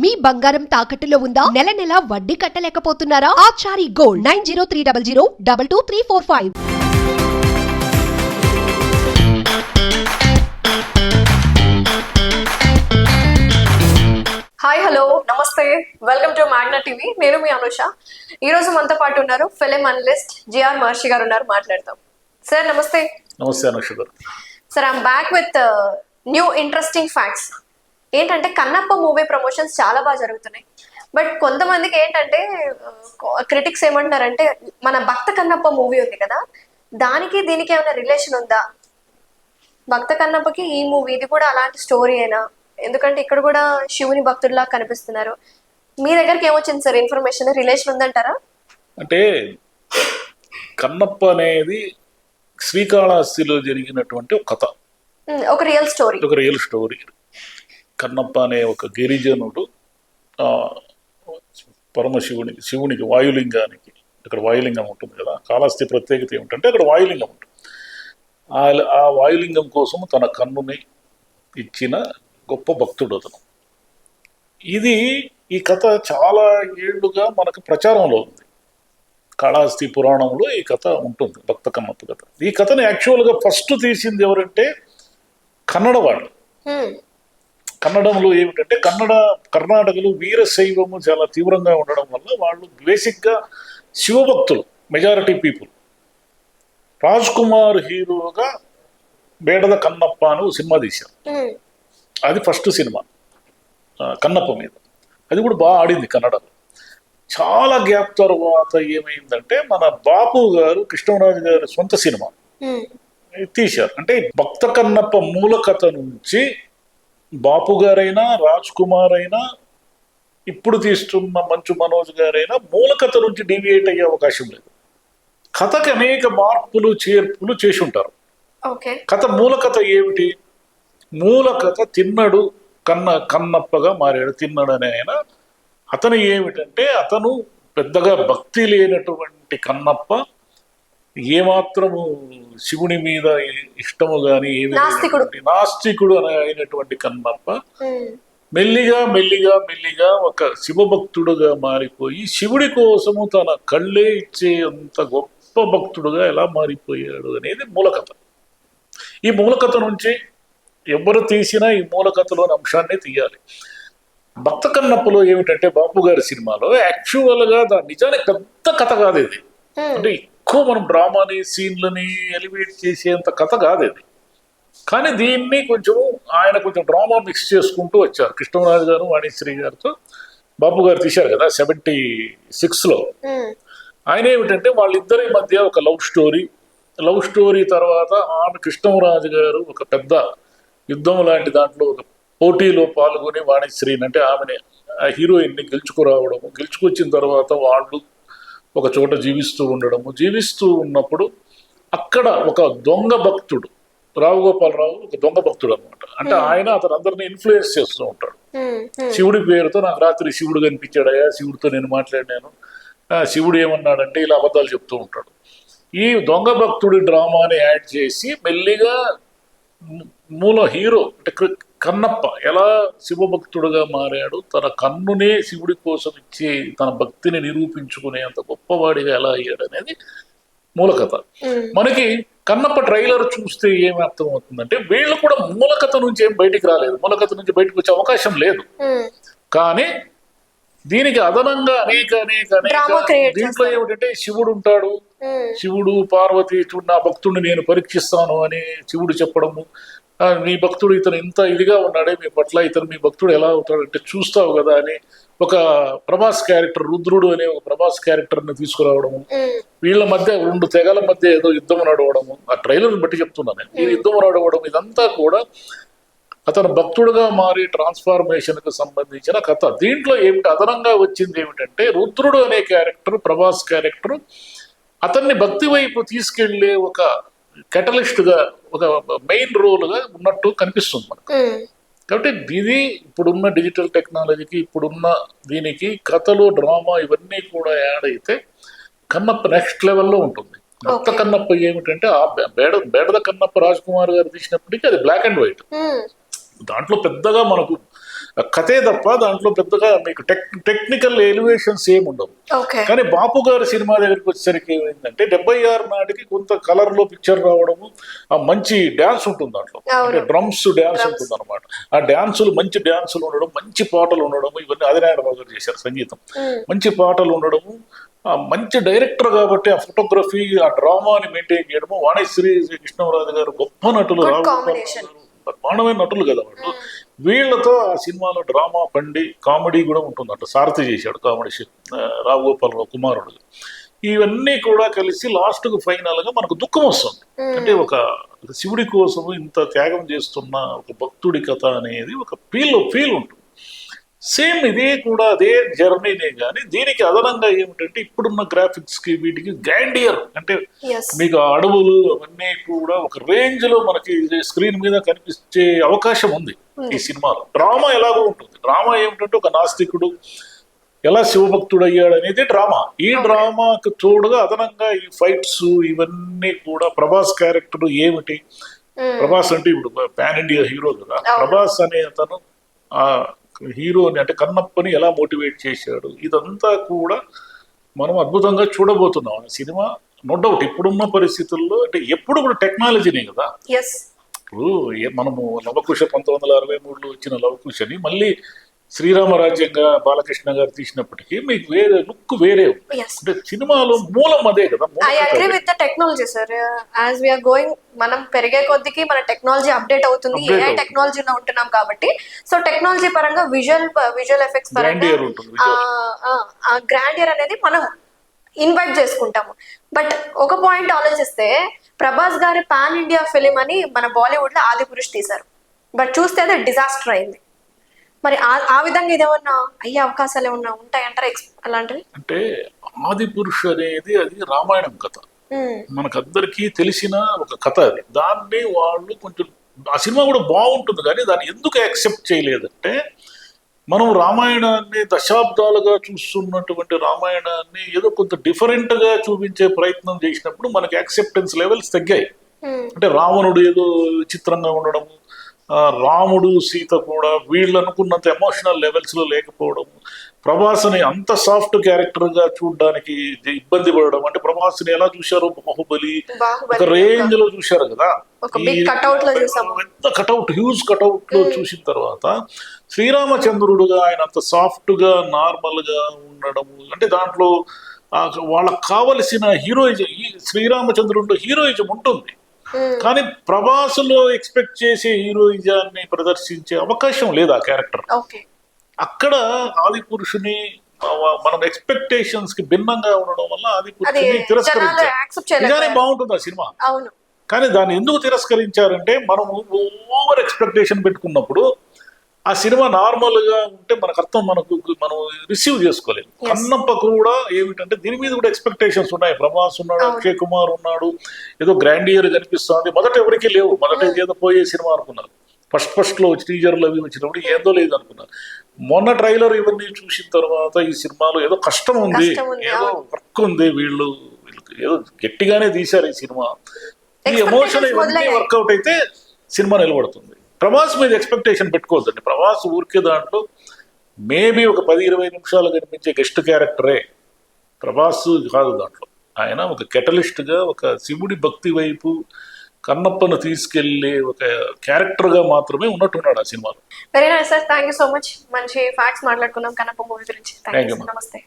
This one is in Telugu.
మీ బంగారం తాకట్టులో ఉందా? నెల నెల వడ్డీ కట్టలేకపోతున్నారా? Achari gold nine zero three double zero double two three four five. Hi hello నమస్తే వెల్కమ్ టు మ్యాగ్నా టీవీ నేను మీ అనుష. ఈ రోజు మనతో పాటు ఉన్నారు ఫిలిం అనలిస్ట్ జిఆర్ మహర్షి గారు ఉన్నారు. మాట్లాడతాం సార్ నమస్తే. నమస్తే అనుష గారు. Sir I'm back with new interesting facts ఏంటంటే కన్నప్ప మూవీ ప్రమోషన్స్ చాలా బాగా జరుగుతున్నాయి. బట్ కొంతమందికి ఏంటంటే క్రిటిక్స్ ఏమంటున్నారంటే మన భక్త కన్నప్ప మూవీ ఉంది కదా దానికి దీనికి ఏమైనా రిలేషన్ ఉందా? భక్త కన్నప్పకి ఈ మూవీ ఇది కూడా అలాంటి స్టోరీ అయినా ఎందుకంటే ఇక్కడ కూడా శివుని భక్తుల్లా కనిపిస్తున్నారు. మీ దగ్గరికి ఏమొచ్చింది సార్ ఇన్ఫర్మేషన్? రిలేషన్ ఉందంటారా? అంటే కన్నప్ప అనేది శ్రీకాళహస్తిలో జరిగినటువంటి ఒక కథ. ఒక రియల్ స్టోరీ. ఒక రియల్ స్టోరీ. కన్నప్ప అనే ఒక గిరిజనుడు పరమశివునికి శివునికి వాయులింగానికి అక్కడ వాయులింగం ఉంటుంది కదా కాళహస్తి ప్రత్యేకత ఏమిటంటే అక్కడ వాయులింగం ఉంటుంది. ఆ వాయులింగం కోసం తన కన్నుని ఇచ్చిన గొప్ప భక్తుడు అతను. ఇది ఈ కథ చాలా ఏళ్ళుగా మనకు ప్రచారంలో ఉంది. కాళహస్తి పురాణంలో ఈ కథ ఉంటుంది భక్త కన్నప్ప కథ. ఈ కథని యాక్చువల్గా ఫస్ట్ తీసింది ఎవరంటే కన్నడ వాళ్ళు కన్నడంలో ఏమిటంటే కన్నడ కర్ణాటకలో వీరశైవము చాలా తీవ్రంగా ఉండడం వల్ల వాళ్ళు బేసిక్గా శివభక్తులు మెజారిటీ పీపుల్ రాజ్ కుమార్ హీరోగా బేడద కన్నప్ప అని సినిమా తీశారు. అది ఫస్ట్ సినిమా. కన్నప్ప మీద. అది కూడా బాగా ఆడింది కన్నడలో. చాలా గ్యాప్ తర్వాత ఏమైందంటే మన బాపు గారు కృష్ణరాజు గారి సొంత సినిమా. తీశారు. అంటే భక్త కన్నప్ప మూల కథ నుంచి బాపు గారైనా రాజ్ కుమార్ అయినా ఇప్పుడు తీస్తున్న మంచు మనోజ్ గారైనా మూల కథ నుంచి డీవియేట్ అయ్యే అవకాశం లేదు. కథకి అనేక మార్పులు చేర్పులు చేసి ఉంటారు కథ మూల కథ ఏమిటి? మూల కథ తిన్నడు కన్న కన్నప్పగా మారాడు. తిన్నడు అనే ఆయన. అతను ఏమిటంటే అతను పెద్దగా భక్తి లేనటువంటి కన్నప్ప. ఏమాత్రము శివుని మీద ఇష్టము గాని ఏమీ నాస్తికుడు. అనే అయినటువంటి కన్నప్ప మెల్లిగా మెల్లిగా మెల్లిగా ఒక శివభక్తుడుగా మారిపోయి శివుడి కోసము తన కళ్ళే ఇచ్చేంత గొప్ప భక్తుడుగా ఎలా మారిపోయాడు అనేది మూలకథ. ఈ మూలకథ నుంచి ఎవరు తీసినా ఈ మూలకథలోని అంశాన్ని తీయాలి. భక్త కన్నప్పలో ఏమిటంటే బాపు గారి సినిమాలో యాక్చువల్గా దాని నిజానికి పెద్ద కథ కాదు ఇది. అంటే ఎక్కువ మనం డ్రామాని సీన్లని ఎలివేట్ చేసేంత కథ కాదు ఇది. కానీ దీన్ని కొంచెం ఆయన కొంచెం డ్రామా మిక్స్ చేసుకుంటూ వచ్చారు. కృష్ణరాజు గారు వాణిశ్రీ గారితో. బాపు గారు తీశారు కదా సెవెంటీ సిక్స్లో. ఆయన ఏమిటంటే వాళ్ళిద్దరి మధ్య ఒక లవ్ స్టోరీ. లవ్ స్టోరీ తర్వాత ఆమె కృష్ణరాజు గారు ఒక పెద్ద యుద్ధం లాంటి దాంట్లో ఒక పోటీలో పాల్గొని వాణిశ్రీని అంటే ఆమెని ఆ హీరోయిన్ని గెలుచుకురావడము. గెలుచుకొచ్చిన తర్వాత వాళ్ళు ఒక చోట జీవిస్తూ ఉండడము. జీవిస్తూ ఉన్నప్పుడు అక్కడ ఒక దొంగ భక్తుడు రావు గోపాలరావు ఒక దొంగ భక్తుడు అనమాట అంటే ఆయన అతను అందరిని ఇన్ఫ్లుయెన్స్ చేస్తూ ఉంటాడు. శివుడి పేరుతో నాకు రాత్రి శివుడు కనిపించాడయ్యా శివుడితో నేను మాట్లాడినాను శివుడు ఏమన్నాడంటే ఇలా అబద్ధాలు చెప్తూ ఉంటాడు. ఈ దొంగ భక్తుడి డ్రామాని యాడ్ చేసి మెల్లిగా మూల హీరో అంటే కన్నప్ప ఎలా శివభక్తుడుగా మారాడు తన కన్నునే శివుడి కోసం ఇచ్చి తన భక్తిని నిరూపించుకునేంత గొప్పవాడిగా ఎలా అయ్యాడు అనేది మూలకథ. మనకి కన్నప్ప ట్రైలర్ చూస్తే ఏమి అర్థం అవుతుందంటే వీళ్ళు కూడా మూలకథ నుంచి ఏం బయటికి రాలేదు. మూలకథ నుంచి బయటకు వచ్చే అవకాశం లేదు. కానీ దీనికి అదనంగా అనేక అనేక అనేక దీంట్లో ఏమిటంటే శివుడు ఉంటాడు శివుడు పార్వతి చూడు నా భక్తుడిని నేను పరీక్షిస్తాను అని శివుడు చెప్పడము "ఆ, మీ భక్తుడు ఇతను ఇంత ఇదిగా ఉన్నాడే మీ పట్ల ఇతను మీ భక్తుడు ఎలా అవుతాడు అంటే చూస్తావు కదా అని ఒక ప్రభాస్ క్యారెక్టర్ రుద్రుడు అనే ఒక ప్రభాస్ క్యారెక్టర్ని తీసుకురావడము వీళ్ళ మధ్య రెండు తెగల మధ్య ఏదో యుద్ధం నడవడము. ఆ ట్రైలర్ బట్టి చెప్తున్నాను నేను. ఈ యుద్ధం నడవడం ఇదంతా కూడా అతను భక్తుడుగా మారి ట్రాన్స్ఫార్మేషన్కు సంబంధించిన కథ. దీంట్లో ఏమిటి? అదనంగా వచ్చింది ఏమిటంటే రుద్రుడు అనే క్యారెక్టర్ ప్రభాస్ క్యారెక్టర్ అతన్ని భక్తి వైపు తీసుకెళ్ళే ఒక కెటలిస్ట్గా ఒక మెయిన్ రోల్గా ఉన్నట్టు కనిపిస్తుంది మనకు. కాబట్టి ఇది ఇప్పుడున్న డిజిటల్ టెక్నాలజీకి ఇప్పుడున్న దీనికి కథలు డ్రామా ఇవన్నీ కూడా యాడ్ అయితే కన్నప్ప నెక్స్ట్ లెవెల్లో ఉంటుంది. Okay. కన్నప్ప ఏమిటంటే ఆ బేడ బేడద కన్నప్ప రాజ్ కుమార్ గారు తీసినప్పటికీ అది బ్లాక్ అండ్ వైట్ దాంట్లో పెద్దగా మనకు కథే తప్ప దాంట్లో పెద్దగా మీకు టెక్ టెక్నికల్ ఎలివేషన్స్ ఏమి ఉండవు. కానీ బాపు గారి సినిమా దగ్గరికి వచ్చేసరికి ఏమైందంటే డెబ్బై ఆరు నాటికి కొంత కలర్లో పిక్చర్ రావడము ఆ మంచి డ్యాన్స్ ఉంటుంది దాంట్లో. అంటే డ్రమ్స్ డ్యాన్స్ ఉంటుంది అనమాట ఆ డ్యాన్సులు మంచి డ్యాన్సులు ఉండడం మంచి పాటలు ఉండడం ఇవన్నీ ఆదినారాయణ బాబు గారు చేశారు సంగీతం. మంచి పాటలు ఉండడము ఆ మంచి డైరెక్టర్ కాబట్టి ఆ ఫోటోగ్రఫీ ఆ డ్రామాని మెయింటైన్ చేయడము వాణిశ్రీ కృష్ణరాజు గారు గొప్ప నటులు Good రావు గోపాల్ combination. గారు బ్రహ్మాండమైన నటులు కదా వాళ్ళు. వీళ్ళతో ఆ సినిమాలో డ్రామా పండి కామెడీ కూడా ఉంటుందంట. సారథి చేశాడు కామెడీ రావు గోపాల్ కుమారుడు. ఇవన్నీ కూడా కలిసి లాస్ట్కు ఫైనల్గా మనకు దుఃఖం వస్తుంది. అంటే ఒక శివుడి కోసం ఇంత త్యాగం చేస్తున్న ఒక భక్తుడి కథ అనేది ఒక ఫీల్ ఫీల్ ఉంటుంది. సేమ్ ఇదే కూడా అదే జర్నీనే కానీ దీనికి అదనంగా ఏమిటంటే ఇప్పుడున్న గ్రాఫిక్స్కి వీటికి గ్యాండియర్ అంటే మీకు అడవులు అవన్నీ కూడా ఒక రేంజ్లో మనకి స్క్రీన్ మీద కనిపించే అవకాశం ఉంది. ఈ సినిమాలో డ్రామా ఎలాగో ఉంటుంది. డ్రామా ఏమిటంటే ఒక నాస్తికుడు ఎలా శివభక్తుడు అయ్యాడు అనేది డ్రామా. ఈ డ్రామాకు తోడుగా అదనంగా ఈ ఫైట్స్ ఇవన్నీ కూడా ప్రభాస్ క్యారెక్టర్ ఏమిటి? ప్రభాస్ అంటే ఇప్పుడు పాన్ ఇండియా హీరో కదా. ప్రభాస్ అనే అతను ఆ హీరోని అంటే కన్నప్పని ఎలా మోటివేట్ చేశాడు? ఇదంతా కూడా మనం అద్భుతంగా చూడబోతున్నాం. Cinema no doubt. ఇప్పుడున్న పరిస్థితుల్లో అంటే ఎప్పుడు కూడా టెక్నాలజీనే కదా. ఇప్పుడు మనము లవకుశ పంతొమ్మిది వందల అరవై మూడులో వచ్చిన లవకుశని మళ్ళీ శ్రీరామరాజ్యంగా బాలకృష్ణ గారు తీసినప్పటికీ మీకు వేరే లుక్ వేరే ఎస్ అంటే సినిమాలో మూలం అదే కదా మూలం I agree with the technology sir as we're going మనం పెరిగే కొద్దికి మన టెక్నాలజీ అప్డేట్ అవుతుంది. ఏఐ. టెక్నాలజీలో ఉంటున్నాం కాబట్టి. సో టెక్నాలజీ పరంగా విజువల్ విజువల్ ఎఫెక్ట్స్ పరంగా Grandeur ఉంటుంది, ఆ గ్రాండియర్ అనేది మనం ఇన్వైట్ చేసుకుంటాము. బట్ ఒక పాయింట్ ఆలోచిస్తే ప్రభాస్ గారి పాన్ ఇండియా ఫిలిం అని మన బాలీవుడ్లో ఆది పురుష్ తీశారు. బట్ చూస్తే అది డిజాస్టర్ అయింది. మరి ఆ- ఆ విధంగా ఇదేమన్నా అయ్యే అవకాశాలు ఏమన్నా ఉంటాయంటారా ఎక్స్ అలాంటివి? అంటే ఆది పురుషు అనేది అది రామాయణం కథ. మనకందరికీ తెలిసిన ఒక కథ అది. దాన్ని వాళ్ళు కొంచెం ఆ సినిమా కూడా బాగుంటుంది కానీ దాన్ని ఎందుకు యాక్సెప్ట్ చేయలేదంటే మనం రామాయణాన్ని దశాబ్దాలుగా చూస్తున్నటువంటి రామాయణాన్ని ఏదో కొంత different గా చూపించే ప్రయత్నం చేసినప్పుడు మనకి యాక్సెప్టెన్స్ లెవెల్స్ తగ్గాయి. అంటే రావణుడు ఏదో విచిత్రంగా ఉండడం రాముడు సీత కూడా వీళ్ళు అనుకున్నంత ఎమోషనల్ లెవెల్స్లో లేకపోవడం ప్రభాస్ని అంత సాఫ్ట్ క్యారెక్టర్గా చూడడానికి ఇబ్బంది పడడం అంటే ప్రభాస్ని ఎలా చూశారో బాహుబలి ఒక రేంజ్లో చూశారు కదా. పెద్ద కటౌట్ హ్యూజ్ కటౌట్లో చూసిన తర్వాత శ్రీరామచంద్రుడుగా ఆయన అంత సాఫ్ట్గా నార్మల్గా ఉండడం అంటే దాంట్లో వాళ్ళకి కావలసిన హీరోయిజం శ్రీరామచంద్రుడిలో హీరోయిజం ఉంటుంది. కానీ ప్రభాస్లో ఎక్స్పెక్ట్ చేసే హీరోయిజాన్ని ప్రదర్శించే అవకాశం లేదు ఆ క్యారెక్టర్. అక్కడ ఆది పురుషుని మనం ఎక్స్పెక్టేషన్స్కి భిన్నంగా ఉండడం వల్ల ఆది పురుషుని తిరస్కరించారు. బాగుంటుంది ఆ సినిమా. కానీ దాన్ని ఎందుకు తిరస్కరించారంటే మనం ఓవర్ ఎక్స్పెక్టేషన్ పెట్టుకున్నప్పుడు ఆ సినిమా నార్మల్గా ఉంటే మనకు అర్థం మనకు మనం రిసీవ్ చేసుకోలేదు Yes. కన్నప్ప కూడా ఏమిటంటే దీని మీద కూడా ఎక్స్పెక్టేషన్స్ ఉన్నాయి. ప్రభాస్ ఉన్నాడు. అక్షయ్ కుమార్ ఉన్నాడు ఏదో గ్రాండియర్ కనిపిస్తుంది. మొదట ఎవరికి లేవు. మొదట ఏదో పోయే సినిమా అనుకున్నారు. ఫస్ట్ ఫస్ట్లో టీజర్లు అవి వచ్చినప్పుడు ఏదో లేదు అనుకున్నారు. మొన్న ట్రైలర్ ఇవన్నీ చూసిన తర్వాత ఈ సినిమాలో ఏదో కష్టం ఉంది. ఏదో. వర్క్ ఉంది వీళ్ళు. వీళ్ళకి ఏదో గట్టిగానే తీశారు ఈ సినిమా. ఈ ఎమోషన్ ఇవన్నీ. వర్కౌట్ అయితే సినిమా నిలబడుతుంది. ప్రభాస్ మీద ఎక్స్పెక్టేషన్ పెట్టుకోవద్దండి. ప్రభాస్ ఊరికే దాంట్లో మేబీ ఒక పది ఇరవై నిమిషాలు కనిపించే గెస్ట్ క్యారెక్టరే ప్రభాస్ కాదు దాంట్లో. ఆయన ఒక catalyst గా ఒక శివుడి భక్తి వైపు కన్నప్పను తీసుకెళ్ళే ఒక character గా మాత్రమే ఉన్నట్టున్నాడు ఆ సినిమాలో. Very nice sir thank you so much మంచి ఫ్యాక్ట్స్ మాట్లాడుకున్నాం కన్నప్ప మూవీ గురించి. నమస్తే.